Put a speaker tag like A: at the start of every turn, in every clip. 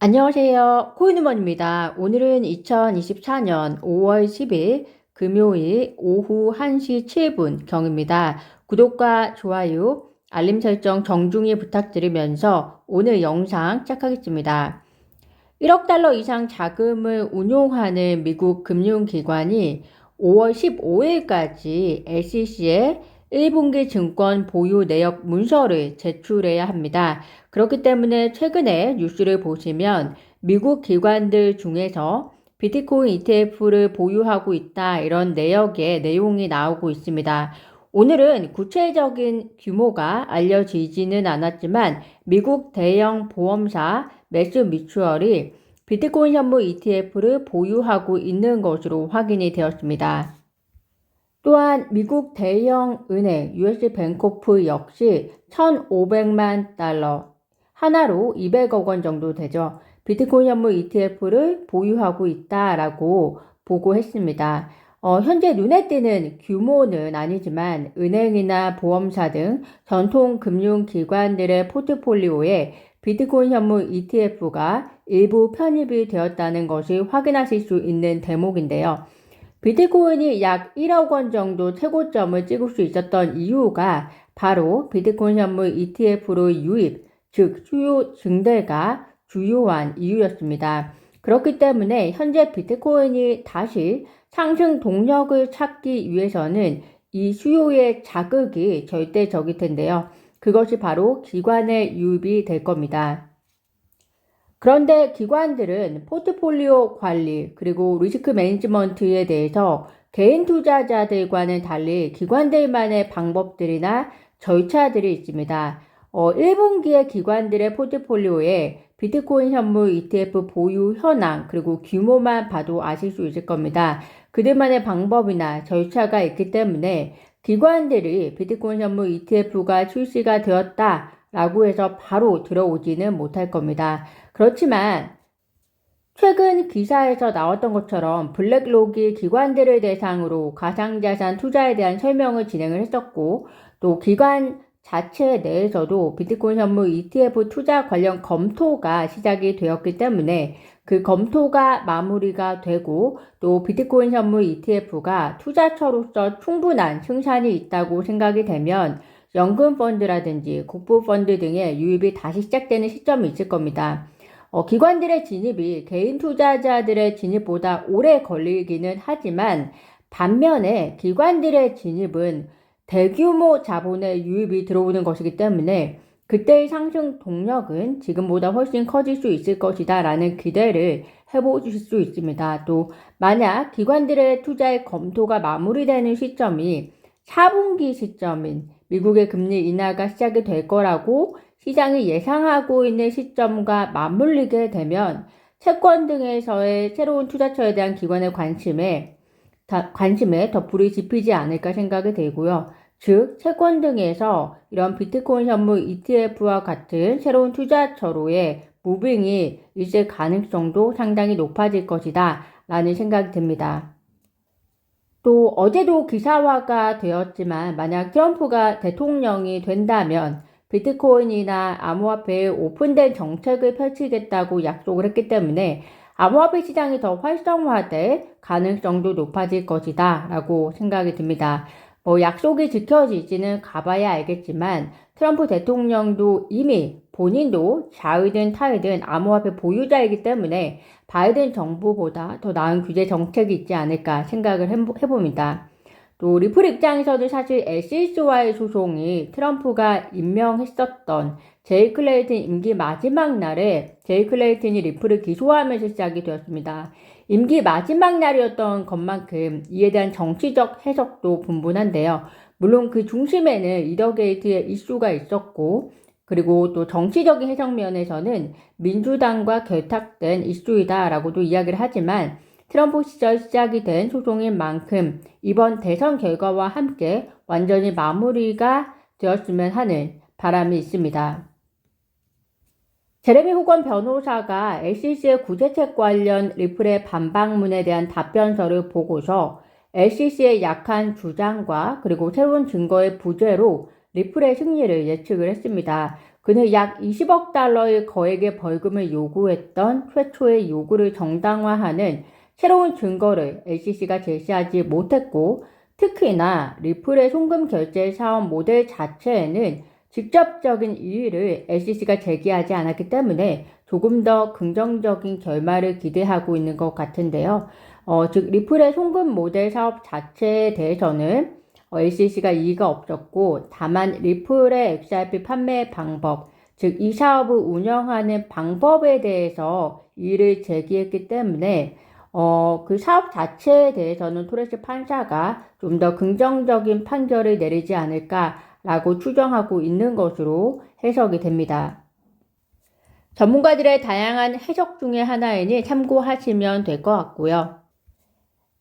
A: 안녕하세요. 코인우먼입니다. 오늘은 2024년 5월 10일 금요일 오후 1시 7분 경입니다. 구독과 좋아요, 알림 설정 정중히 부탁드리면서 오늘 영상 시작하겠습니다. 1억 달러 이상 자금을 운용하는 미국 금융기관이 5월 15일까지 SEC에 1분기 증권 보유 내역 문서를 제출해야 합니다. 그렇기 때문에 최근에 뉴스를 보시면 미국 기관들 중에서 비트코인 ETF를 보유하고 있다 이런 내역의 내용이 나오고 있습니다. 오늘은 구체적인 규모가 알려지지는 않았지만 미국 대형 보험사 매스 미추얼이 비트코인 현물 ETF를 보유하고 있는 것으로 확인이 되었습니다. 또한 미국 대형 은행 US 뱅코프 역시 1,500만 달러 하나로 200억 원 정도 되죠. 비트코인 현물 ETF를 보유하고 있다라고 보고했습니다. 어, 현재 눈에 띄는 규모는 아니지만 은행이나 보험사 등 전통 금융기관들의 포트폴리오에 비트코인 현물 ETF가 일부 편입이 되었다는 것을 확인하실 수 있는 대목인데요. 비트코인이 약 1억 원 정도 최고점을 찍을 수 있었던 이유가 바로 비트코인 현물 ETF로 유입, 즉 수요 증대가 주요한 이유였습니다. 그렇기 때문에 현재 비트코인이 다시 상승 동력을 찾기 위해서는 이 수요의 자극이 절대적일 텐데요. 그것이 바로 기관의 유입이 될 겁니다. 그런데 기관들은 포트폴리오 관리 그리고 리스크 매니지먼트에 대해서 개인 투자자들과는 달리 기관들만의 방법들이나 절차들이 있습니다. 어, 1분기의 기관들의 포트폴리오에 비트코인 현물 ETF 보유 현황 그리고 규모만 봐도 아실 수 있을 겁니다. 그들만의 방법이나 절차가 있기 때문에 기관들이 비트코인 현물 ETF가 출시가 되었다 라고 해서 바로 들어오지는 못할 겁니다. 그렇지만 최근 기사에서 나왔던 것처럼 블랙록이 기관들을 대상으로 가상자산 투자에 대한 설명을 진행을 했었고 또 기관 자체 내에서도 비트코인 현물 ETF 투자 관련 검토가 시작이 되었기 때문에 그 검토가 마무리가 되고 또 비트코인 현물 ETF가 투자처로서 충분한 승산이 있다고 생각이 되면 연금 펀드라든지 국부 펀드 등의 유입이 다시 시작되는 시점이 있을 겁니다. 어, 기관들의 진입이 개인 투자자들의 진입보다 오래 걸리기는 하지만 반면에 기관들의 진입은 대규모 자본의 유입이 들어오는 것이기 때문에 그때의 상승 동력은 지금보다 훨씬 커질 수 있을 것이다 라는 기대를 해보실 수 있습니다. 또 만약 기관들의 투자의 검토가 마무리되는 시점이 4분기 시점인 미국의 금리 인하가 시작이 될 거라고 시장이 예상하고 있는 시점과 맞물리게 되면 채권 등에서의 새로운 투자처에 대한 기관의 관심에 다, 관심에 더 불이 지피지 않을까 생각이 되고요. 즉, 채권 등에서 이런 비트코인 현물 ETF와 같은 새로운 투자처로의 무빙이 있을 가능성도 상당히 높아질 것이다. 라는 생각이 듭니다. 또 어제도 기사화가 되었지만 만약 트럼프가 대통령이 된다면 비트코인이나 암호화폐의 오픈된 정책을 펼치겠다고 약속을 했기 때문에 암호화폐 시장이 더 활성화될 가능성도 높아질 것이다 라고 생각이 듭니다. 뭐 약속이 지켜지지는 가봐야 알겠지만 트럼프 대통령도 이미 본인도 좌이든 타이든 암호화폐 보유자이기 때문에 바이든 정부보다 더 나은 규제 정책이 있지 않을까 생각을 해봅니다. 또 리플 입장에서도 사실 SEC와의 소송이 트럼프가 임명했었던 제이 클레이튼 임기 마지막 날에 제이 클레이튼이 리플을 기소하면서 시작이 되었습니다. 임기 마지막 날이었던 것만큼 이에 대한 정치적 해석도 분분한데요. 물론 그 중심에는 이더게이트의 이슈가 있었고 그리고 또 정치적인 해석 면에서는 민주당과 결탁된 이슈이다라고도 이야기를 하지만 트럼프 시절 시작이 된 소송인 만큼 이번 대선 결과와 함께 완전히 마무리가 되었으면 하는 바람이 있습니다. 제레미 호건 변호사가 LCC의 구제책 관련 리플의 반박문에 대한 답변서를 보고서 LCC의 약한 주장과 그리고 새로운 증거의 부재로 리플의 승리를 예측을 했습니다. 그는 약 20억 달러의 거액의 벌금을 요구했던 최초의 요구를 정당화하는 새로운 증거를 LCC가 제시하지 못했고 특히나 리플의 송금 결제 사업 모델 자체에는 직접적인 이의를 LCC가 제기하지 않았기 때문에 조금 더 긍정적인 결말을 기대하고 있는 것 같은데요. 어, 즉 리플의 송금 모델 사업 자체에 대해서는 어, LCC가 이의가 없었고 다만 리플의 XRP 판매 방법, 즉 이 사업을 운영하는 방법에 대해서 이의를 제기했기 때문에 어, 그 사업 자체에 대해서는 토레스 판사가 좀 더 긍정적인 판결을 내리지 않을까라고 추정하고 있는 것으로 해석이 됩니다. 전문가들의 다양한 해석 중에 하나이니 참고하시면 될 것 같고요.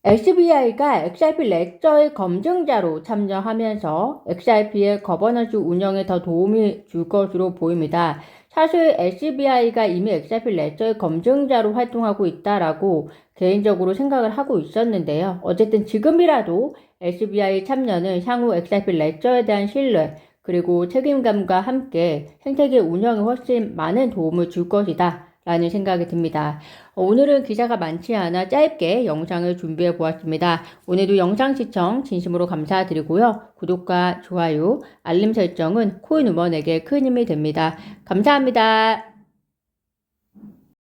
A: SBI가 XRP 레저의 검증자로 참여하면서 XRP의 거버넌스 운영에 더 도움이 줄 것으로 보입니다. 사실 SBI가 이미 XRP 레저의 검증자로 활동하고 있다라고 개인적으로 생각을 하고 있었는데요. 어쨌든 지금이라도 SBI 참여는 향후 XRP 레저에 대한 신뢰 그리고 책임감과 함께 생태계 운영에 훨씬 많은 도움을 줄 것이다. 라는 생각이 듭니다. 어, 오늘은 기사가 많지 않아 짧게 영상을 준비해 보았습니다. 오늘도 영상 시청 진심으로 감사드리고요. 구독과 좋아요, 알림 설정은 코인 우먼에게 큰 힘이 됩니다. 감사합니다.